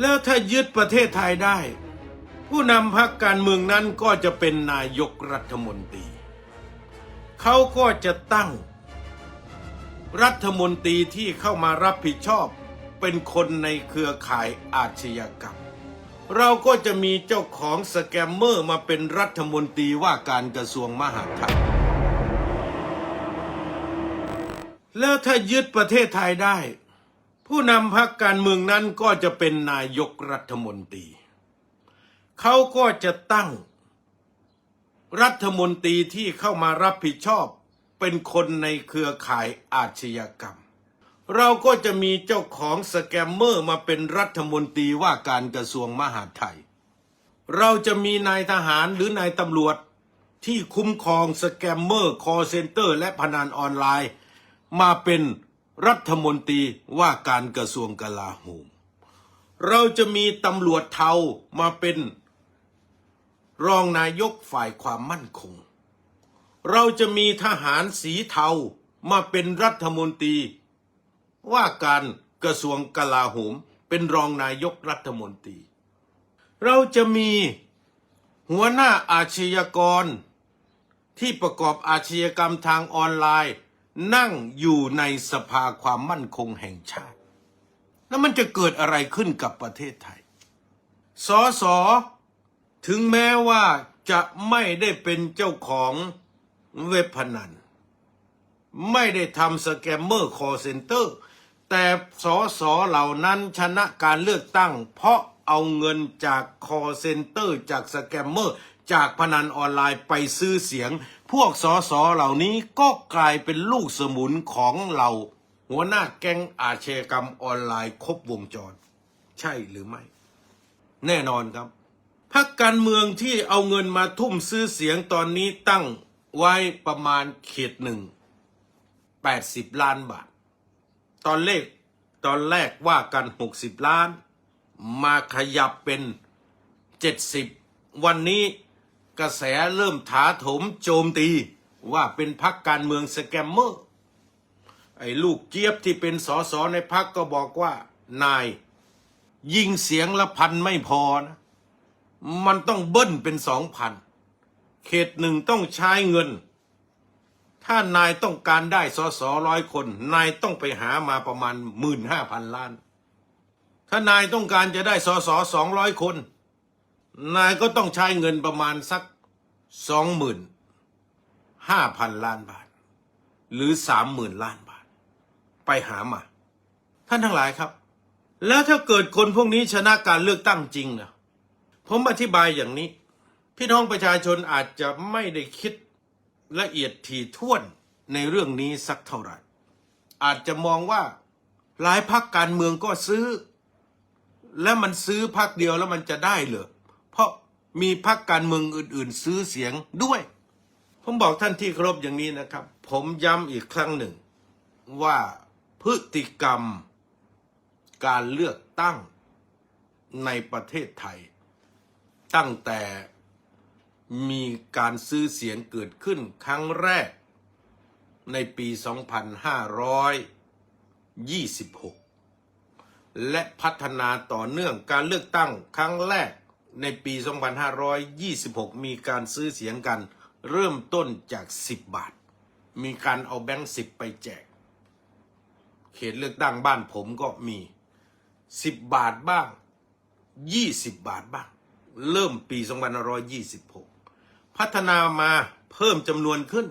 แล้วถ้ายึดประเทศไทยได้ ผู้นำพรรคการเมืองนั้นก็จะเป็นนายกรัฐมนตรี เขาก็จะตั้ง รัฐมนตรีที่เข้ามารับผิดชอบเป็นคนในเครือข่ายอาชญากรรม เราก็จะมีเจ้าของสแกมเมอร์มาเป็นรัฐมนตรีว่าการกระทรวงมหาดไทย แล้วถ้ายึดประเทศไทยได้ ผู้นำพรรคการเมืองนั้นก็จะเป็นนายกรัฐมนตรี เขาก็จะตั้งรัฐมนตรีที่เข้ามารับผิดชอบเป็นคนในเครือข่ายอาชญากรรม เราก็จะมีเจ้าของสแกมเมอร์มาเป็นรัฐมนตรีว่าการกระทรวงมหาดไทย เราจะมีนายทหารหรือนายตำรวจที่คุ้มครองสแกมเมอร์คอเซนเตอร์ และพนันออนไลน์ มาเป็น รัฐมนตรีว่าการกระทรวงกลาโหม เราจะมีตำรวจเทามาเป็นรองนายกฝ่ายความมั่นคง เราจะมีทหารสีเทามาเป็นรัฐมนตรี ว่าการกระทรวงกลาโหมเป็นรองนายกรัฐมนตรี เราจะมีหัวหน้าอาชญากร ที่ประกอบอาชญากรรมทางออนไลน์ นั่งอยู่ในสภาความมั่นคงแห่งชาติ แล้วมันจะเกิดอะไรขึ้นกับประเทศไทยสอสอถึงแม้ว่าจะไม่ได้เป็นเจ้าของเว็บพนัน ไม่ได้ทำสแกมเมอร์คอเซ็นเตอร์ แต่สอสอเหล่านั้นชนะการเลือกตั้ง เพราะเอาเงินจากคอเซ็นเตอร์จากสแกมเมอร์ จากพนันออนไลน์ไปซื้อเสียง พวกสอสอเหล่านี้ก็กลายเป็นลูกสมุนของเราหัวหน้าแก๊งอาชญากรรมออนไลน์ครบวงจร ใช่หรือไม่ แน่นอนครับพักการเมืองที่เอาเงินมาทุ่มซื้อเสียงตอนนี้ตั้งไว้ประมาณเขตหนึ่ง80ล้านบาท ตอนเลขตอนแรกว่ากัน60ล้าน มาขยับเป็น70วันนี้ กระแสเริ่มถาโถมโจมตีว่าเป็นพักการเมืองสแกมเมอร์ ไอ้ลูกเจี๊ยบที่เป็นสอสอในพักก็บอกว่า นาย ยิงเสียงละพันไม่พอนะ มันต้องเบิ้ลเป็นสองพัน เขตหนึ่งต้องใช้เงิน ถ้านายต้องการได้สอสอร้อยคน นายต้องไปหามาประมาณหมื่นห้าพันล้าน ถ้านายต้องการจะได้สอสอสองร้อยคน นายก็ต้องใช้เงินประมาณสักสองหมื่นห้าพันล้านบาท หรือสามหมื่นล้านบาท ไปหามา ท่านทั้งหลายครับ แล้วถ้าเกิดคนพวกนี้ชนะการเลือกตั้งจริงนะผมอธิบายอย่างนี้ พี่น้องประชาชนอาจจะไม่ได้คิดละเอียดถี่ถ้วนในเรื่องนี้สักเท่าไหร่ อาจจะมองว่าหลายพักการเมืองก็ซื้อ และมันซื้อพักเดียวแล้วมันจะได้เหรอ เพราะมีพักการเมืองอื่น ๆ ซื้อเสียงด้วย ผมบอกท่านที่เคารพอย่างนี้นะครับ ผมย้ำอีกครั้งหนึ่ง ว่าพฤติกรรมการเลือกตั้งในประเทศไทย ตั้งแต่มีการซื้อเสียงเกิดขึ้นครั้งแรกในปี 2526 และพัฒนาต่อเนื่องการเลือกตั้งครั้งแรก ในปี 2526 มีการซื้อเสียงกัน เริ่มต้นจาก 10 บาท มีการเอาแบงค์10 ไปแจก เขตเลือกตั้งบ้านผมก็มี 10 บาทบ้าง 20 บาทบ้าง เริ่มปี 2526 พัฒนามาเพิ่มจำนวนขึ้น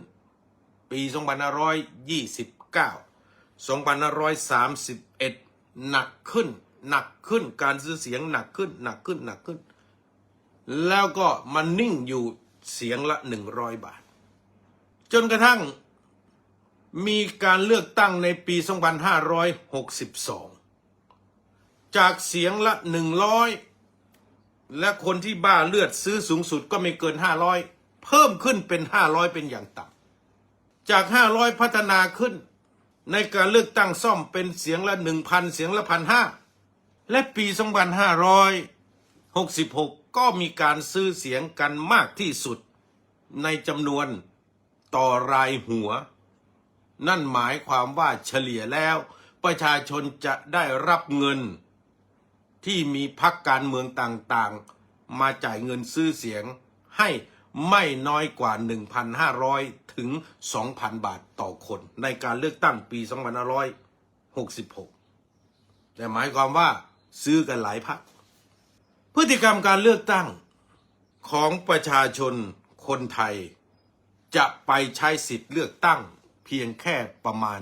ปี 2529 2531 หนักขึ้นหนักขึ้นการซื้อเสียงหนักขึ้นหนักขึ้นหนักขึ้น แล้วก็มันนิ่งอยู่เสียงละ100บาท จนกระทั่งมีการเลือกตั้งในปี 2562 จากเสียงละ 100 และคนที่บ้าเลือดซื้อสูงสุดก็ไม่เกิน 500 เพิ่มขึ้นเป็น 500 เป็นอย่างต่ำ จาก 500 พัฒนาขึ้น ในการเลือกตั้งซ่อมเป็นเสียงละ 1,000 เสียงละพันห้าและปี 2566 ก็มีการซื้อเสียงกันมากที่สุด ในจำนวนต่อรายหัว นั่นหมายความว่าเฉลี่ยแล้ว ประชาชนจะได้รับเงิน ที่มีพักการเมืองต่างๆ มาจ่ายเงินซื้อเสียงให้ไม่น้อยกว่า 1,500 ถึง 2,000 บาทต่อคนในการเลือกตั้งปี 2566 แต่หมายความว่าซื้อกันหลายพัก พฤติกรรมการเลือกตั้งของประชาชนคนไทย จะไปใช้สิทธิ์เลือกตั้งเพียงแค่ประมาณ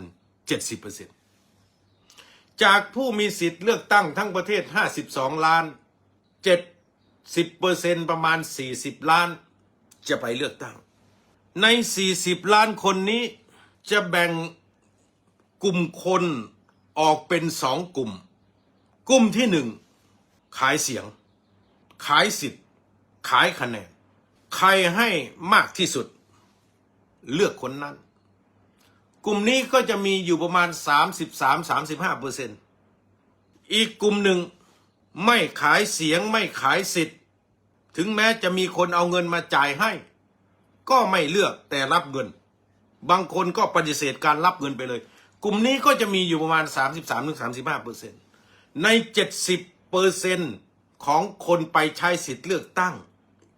70%จากผู้มีสิทธิ์เลือกตั้งทั้งประเทศ 52 ล้าน 70%ประมาณ 40 ล้าน จะไปเลือกตั้ง ใน 40 ล้านคนนี้จะแบ่งกลุ่มคนออกเป็นสองกลุ่ม กลุ่มที่หนึ่งขายเสียง ขายสิทธิ์ ขายคะแนน ใครให้มากที่สุด เลือกคนนั้น กลุ่มนี้ก็จะมีอยู่ประมาณ 33-35เปอร์เซ็นต์อีกกลุ่มหนึ่งไม่ขายเสียงไม่ขายสิทธิ์ ถึงแม้จะมีคนเอาเงินมาจ่ายให้ ก็ไม่เลือกแต่รับเงิน บางคนก็ปฏิเสธการรับเงินไปเลย กลุ่มนี้ก็จะมีอยู่ประมาณ 33-35เปอร์เซ็นต์ใน 70เปอร์เซ็นต์ ของคนไปใช้สิทธิ์เลือกตั้ง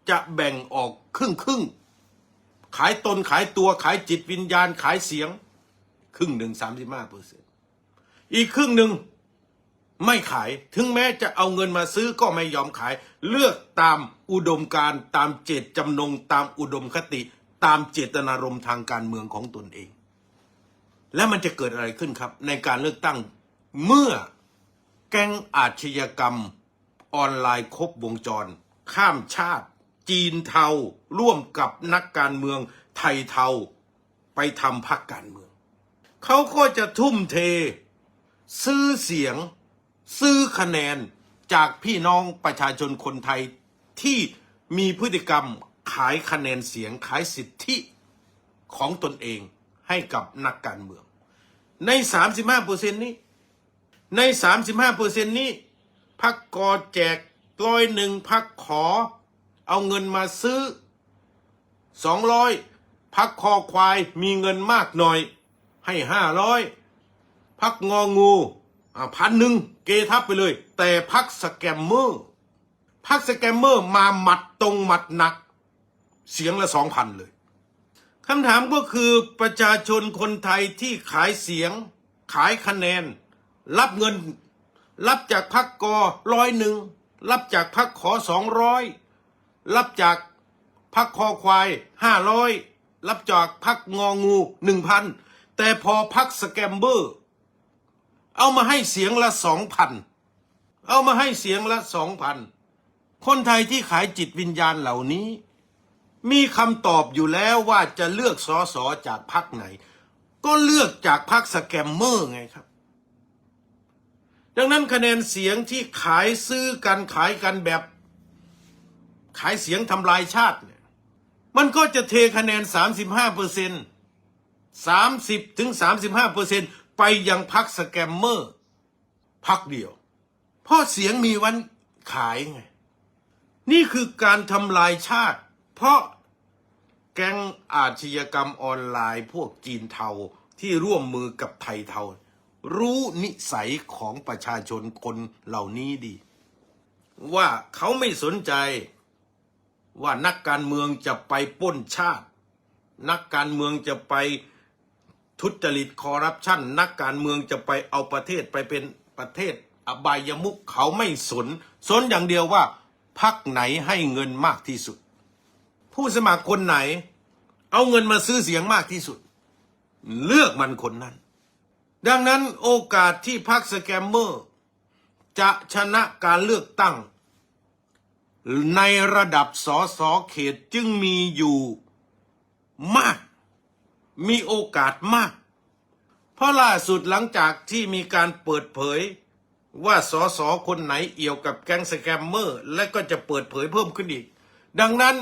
จะแบ่งออกครึ่งครึ่งๆขายตนขายตัวขายจิตวิญญาณขายเสียง ครึ่งหนึ่ง35เปอร์เซ็นต์อีกครึ่งหนึ่งไม่ขายถึงแม้จะเอาเงินมาซื้อก็ไม่ยอมขาย เลือกตามอุดมการตามเจตจำนง ตามอุดมคติ ตามเจตนารมณ์ทางการเมืองของตนเอง และมันจะเกิดอะไรขึ้นครับ ในการเลือกตั้งเมื่อแก๊งอาชญากรรม ออนไลน์ครบวงจร ข้ามชาติ จีนเทา ร่วมกับนักการเมืองไทยเทา ไปทำพรรคการเมือง เขาก็จะทุ่มเท ซื้อเสียง ซื้อคะแนนจากพี่น้องประชาชนคนไทยที่มีพฤติกรรมขายคะแนนเสียงขายสิทธิของตนเองให้กับนักการเมือง ใน 35เปอร์เซ็นนี้ ใน 35เปอร์เซ็นนี้ พักกอแจกร้อยหนึ่งพักขอ เอาเงินมาซื้อ200พักคอควายมีเงินมากหน่อย ให้500พักงองูเอาพันหนึ่งเกทับไปเลย แต่พักสแกมเมอร์พักสแกมเมอร์มาหมัดตรงหมัดหนัก เสียงละสองพันเลยคำถามก็คือประชาชนคนไทยที่ขายเสียง ขายคะแนน รับเงิน รับจากพักกอร้อยหนึ่งรับจากพักขอสองร้อยรับจากพักคอควายห้าร้อยรับจากพักงองูหนึ่งพันแต่พอพักสแกมเบอร์ เอามาให้เสียงละสองพันเอามาให้เสียงละสองพันคนไทยที่ขายจิตวิญญาณเหล่านี้ มีคำตอบอยู่แล้วว่าจะเลือกสอสอจากพรรคไหน ก็เลือกจากพรรคสแกมเมอร์ไงครับ ดังนั้นคะแนนเสียงที่ขายซื้อกันขายกันแบบ ขายเสียงทำลายชาติเนี่ยมันก็จะเทคะแนน 35เปอร์เซ็นต์30ถึง35เปอร์เซ็นต์ไปยังพักสแกมเมอร์พักเดียวเพราะเสียงมีวันขายไง นี่คือการทำลายชาติ เพราะแก๊งอาชญากรรมออนไลน์พวกจีนเทาที่ร่วมมือกับไทยเทา รู้นิสัยของประชาชนคนเหล่านี้ดี ว่าเขาไม่สนใจว่านักการเมืองจะไปป้นชาติ นักการเมืองจะไปทุจริตคอร์รัปชันนักการเมืองจะไปเอาประเทศไปเป็นประเทศอบายมุขเขาไม่สน สนอย่างเดียวว่าพักไหนให้เงินมากที่สุด ผู้สมัครคนไหน เอาเงินมาซื้อเสียงมากที่สุด เลือกมันคนนั้น ดังนั้นโอกาสที่พรรคสแกมเมอร์ จะชนะการเลือกตั้ง ในระดับสอสอเขตจึงมีอยู่มาก มีโอกาสมาก เพราะล่าสุดหลังจากที่มีการเปิดเผยว่าสอสอคนไหนเอี่ยวกับแก๊งสแกมเมอร์ และก็จะเปิดเผยเพิ่มขึ้นอีก ดังนั้น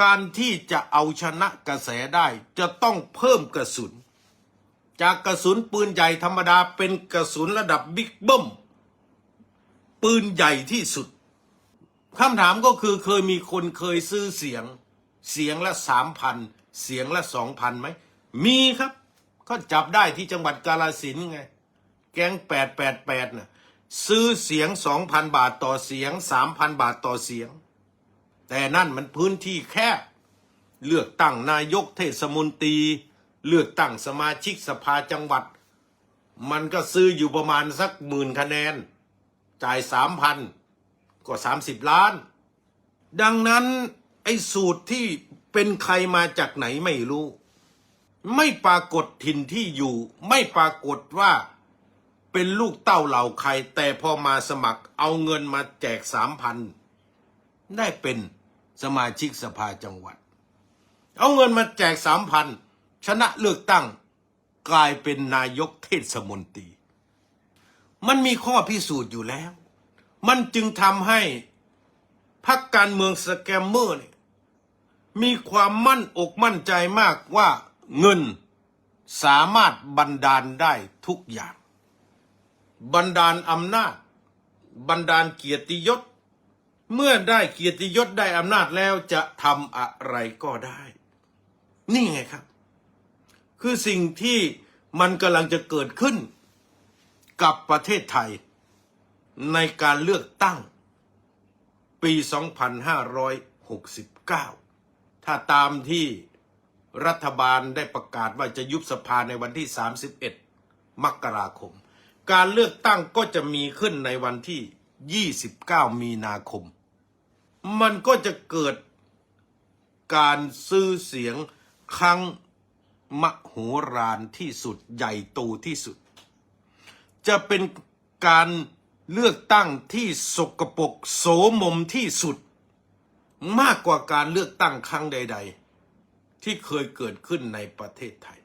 การที่จะเอาชนะกระแสได้จะต้องเพิ่มกระสุน จากกระสุนปืนใหญ่ธรรมดาเป็นกระสุนระดับบิ๊กเบิ้มปืนใหญ่ที่สุดคำถามก็คือเคยมีคนเคยซื้อเสียง เสียงละสามพันเสียงละสองพันไหม มีครับก็จับได้ที่จังหวัดกาลสินไง แก๊งแปดแปดแปดน่ะซื้อเสียงสองพันบาทต่อเสียงสามพันบาทต่อเสียง แต่นั่นมันพื้นที่แคบเลือกตั้งนายกเทศมนตรี เลือกตั้งสมาชิกสภาจังหวัด มันก็ซื้ออยู่ประมาณสักหมื่นคะแนน จ่ายสามพันก็สามสิบล้าน ดังนั้นไอ้สูตรที่เป็นใครมาจากไหนไม่รู้ ไม่ปรากฏถิ่นที่อยู่ ไม่ปรากฏว่าเป็นลูกเต้าเหล่าใคร แต่พอมาสมัครเอาเงินมาแจกสามพันได้เป็นสมาชิกสภาจังหวัด เอาเงินมาแจกสามพัน ชนะเลือกตั้งกลายเป็นนายกเทศมนตรี มันมีข้อพิสูจน์อยู่แล้ว มันจึงทำให้พรรคการเมืองสแกมเมอร์เนี่ยมีความมั่นอกมั่นใจมากว่าเงินสามารถบันดาลได้ทุกอย่าง บันดาลอำนาจ บันดาลเกียรติยศ เมื่อได้เกียรติยศได้อำนาจแล้วจะทำอะไรก็ได้ นี่ไงครับ คือสิ่งที่มันกำลังจะเกิดขึ้นกับประเทศไทย ในการเลือกตั้ง ปี 2569 ถ้าตามที่รัฐบาลได้ประกาศว่าจะยุบสภาในวันที่ 31 มกราคม การเลือกตั้งก็จะมีขึ้นในวันที่ 29 มีนาคม มันก็จะเกิดการซื้อเสียงครั้ง มโหฬารที่สุดใหญ่โตที่สุด จะเป็นการเลือกตั้งที่สกปรกโสมมที่สุด มากกว่าการเลือกตั้งครั้งใด ๆ ที่เคยเกิดขึ้นในประเทศไทย